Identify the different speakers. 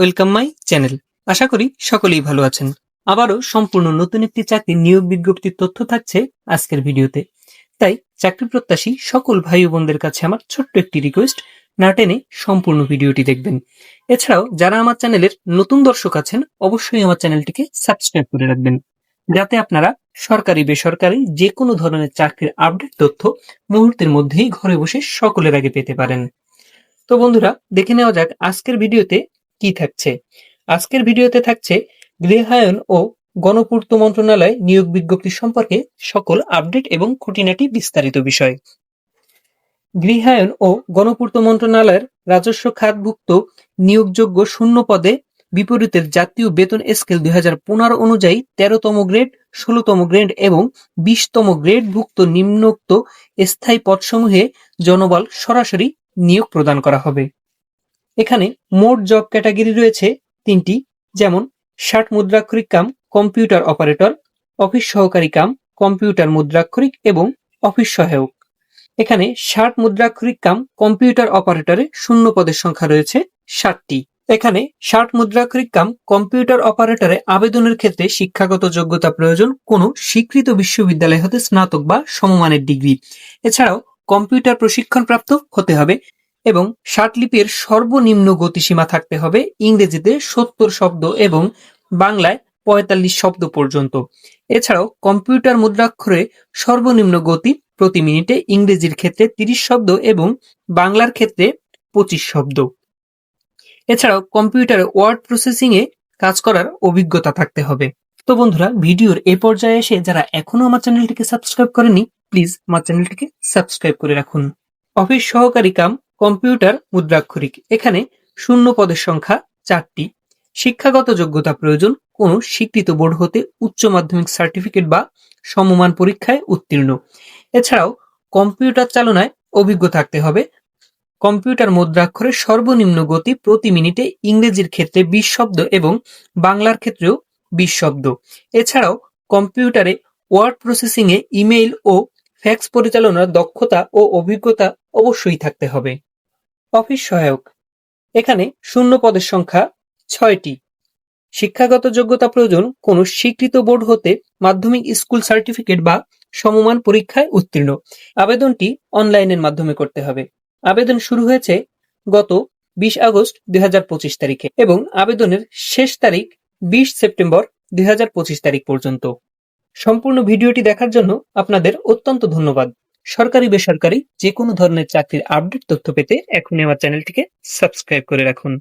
Speaker 1: Welcome my channel আশা করি সকলেই ভালো আছেন। আবারও সম্পূর্ণ নতুন একটি চাকরির নিয়োগ বিজ্ঞপ্তির তথ্য থাকছে আজকের ভিডিওতে। তাই চাকরি প্রত্যাশী সকল ভাই বোনদের কাছে আমার ছোট্ট একটি রিকোয়েস্ট না টেনে সম্পূর্ণ ভিডিওটি দেখবেন। এছাড়াও যারা আমার চ্যানেলের নতুন দর্শক আছেন, অবশ্যই আমার চ্যানেলটিকে সাবস্ক্রাইব করে রাখবেন। যাতে আপনারা সরকারি, বেসরকারি যে কোনো ধরনের চাকরির আপডেট তথ্য মুহূর্তের মধ্যেই ঘরে বসে সকলের আগে পেতে পারেন। তো বন্ধুরা, দেখে নেওয়া যাক আজকের ভিডিওতে কি থাকছে? আজকের ভিডিওতে থাকছে গৃহায়ন ও গণপূর্ত মন্ত্রণালয় নিয়োগ বিজ্ঞপ্তি সম্পর্কে সকল আপডেট এবং খুঁটিনাটি বিস্তারিত বিষয়। গৃহায়ন ও গণপূর্ত মন্ত্রণালয়ের রাজস্ব খাতভুক্ত নিয়োগযোগ্য শূন্য পদে বিপরীতের জাতীয় বেতন স্কেল দুই হাজার পনেরো অনুযায়ী তেরোতম গ্রেড, ষোলতম গ্রেড এবং বিশতম গ্রেডভুক্ত নিম্নোক্ত স্থায়ী পদসমূহে জনবল সরাসরি নিয়োগ প্রদান করা হবে। এখানে মোট জব ক্যাটাগরি রয়েছে তিনটি, যেমন ষাট মুদ্রাক্ষরিক কাম, কম্পিউটার অপারেটর, অফিস সহকারী কাম, কম্পিউটার মুদ্রাক্ষরিক এবং অফিস সহায়ক। এখানে ষাট মুদ্রাক্ষরিক কাম, কম্পিউটার অপারেটরে শূন্য পদের সংখ্যা রয়েছে ষাটটি। এখানে ষাট মুদ্রাক্ষরিক কাম, কম্পিউটার অপারেটরে আবেদনের ক্ষেত্রে শিক্ষাগত যোগ্যতা প্রয়োজন কোনো স্বীকৃত বিশ্ববিদ্যালয় হতে স্নাতক বা সমমানের ডিগ্রি। এছাড়াও কম্পিউটার প্রশিক্ষণপ্রাপ্ত হতে হবে এবং লিপির সর্বনিম্ন গতিসীমা থাকতে হবে ইংরেজিতে সত্তর শব্দ এবং বাংলায় পঁয়তাল্লিশ শব্দ পর্যন্ত। এছাড়াও কম্পিউটার মুদ্রাক্ষরে সর্বনিম্ন গতি প্রতি মিনিটে ইংরেজির ক্ষেত্রে তিরিশ শব্দ এবং বাংলার ক্ষেত্রে পঁচিশ শব্দ। এছাড়াও কম্পিউটারে ওয়ার্ড প্রসেসিং এ কাজ করার অভিজ্ঞতা থাকতে হবে। তো বন্ধুরা, ভিডিওর এ পর্যায়ে এসে যারা এখনও আমার চ্যানেলটিকে সাবস্ক্রাইব করেনি প্লিজ আমার চ্যানেলটিকে সাবস্ক্রাইব করে রাখুন। অফিস সহকারী কাম কম্পিউটার মুদ্রাক্ষরিক। এখানে শূন্য পদের সংখ্যা চারটি। শিক্ষাগত যোগ্যতা প্রয়োজন। কোনো স্বীকৃত বোর্ড হতে উচ্চ মাধ্যমিক সার্টিফিকেট বা সমমান পরীক্ষায় উত্তীর্ণ। এছাড়াও কম্পিউটার চালনায় অভিজ্ঞ থাকতে হবে। কম্পিউটার মুদ্রাক্ষরের সর্বনিম্ন গতি প্রতি মিনিটে ইংরেজির ক্ষেত্রে বিশ শব্দ এবং বাংলার ক্ষেত্রেও বিশ শব্দ। এছাড়াও কম্পিউটারে ওয়ার্ড প্রসেসিংয়ে ইমেইল ও ফ্যাক্স পরিচালনার দক্ষতা ও অভিজ্ঞতা অবশ্যই থাকতে হবে। অফিস সহায়ক। এখানে শূন্য পদের সংখ্যা ছয়টি। শিক্ষাগত যোগ্যতা প্রয়োজন কোনো স্বীকৃত বোর্ড হতে মাধ্যমিক স্কুল সার্টিফিকেট বা সমমান পরীক্ষায় উত্তীর্ণ। আবেদনটি অনলাইনের মাধ্যমে করতে হবে। আবেদন শুরু হয়েছে গত বিশ আগস্ট দুই হাজার পঁচিশ তারিখে এবং আবেদনের শেষ তারিখ বিশ সেপ্টেম্বর দুই হাজার পঁচিশ তারিখ পর্যন্ত। সম্পূর্ণ ভিডিওটি দেখার জন্য আপনাদের অত্যন্ত ধন্যবাদ। সরকারি, বেসরকারি যে কোনো ধরনের চাকরির আপডেট তথ্য পেতে এখনই আমার চ্যানেলটিকে সাবস্ক্রাইব করে রাখুন।